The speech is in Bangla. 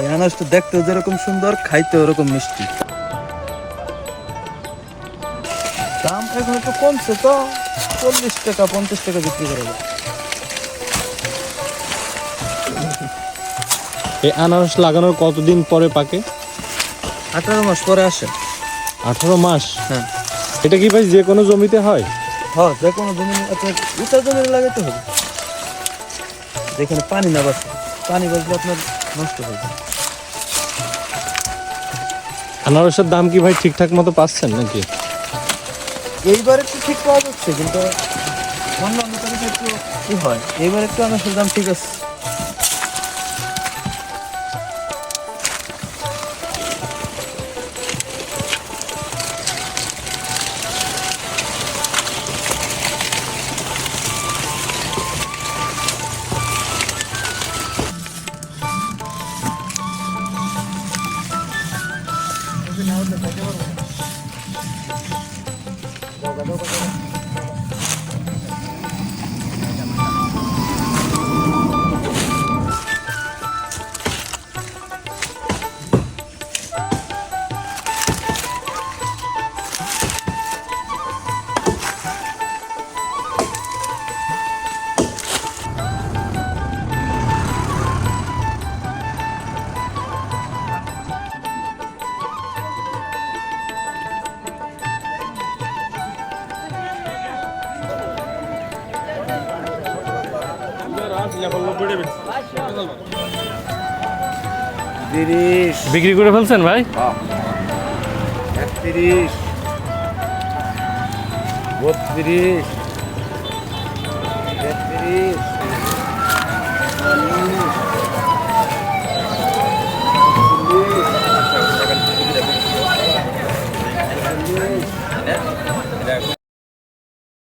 এই আনারসটা দেখতেও যেরকম সুন্দর খাইতে ওরকম মিষ্টি। দাম এখন একটু কমছে তো চল্লিশ টাকা পঞ্চাশ টাকা বিক্রি করা এই আনারস লাগানোর কতদিন পরে পাকে? আঠারো মাস পরে আসে। আঠারো মাস? হ্যাঁ। এটা কি ভাই যে কোনো জমিতে হয়? হ্যাঁ যে কোনো জমি আপনার উঁচা জমি লাগাতে হবে। যেখানে পানি না বাঁচে। পানি বাঁচলে আপনার নষ্ট হয়ে যায়। আনারসের দাম কি ভাই ঠিকঠাক মতো পাচ্ছেন নাকি? এইবার একটু ঠিক পাওয়া যাচ্ছে কিন্তু অন্য অন্য তারিখে একটু কি হয়? এইবার একটু আনারসের দাম ঠিক আছে। नाव त्याच्यावर বিক্রি করে ফেলছেন ভাই? একত্রিশ। বত্রিশ। তেত্রিশ।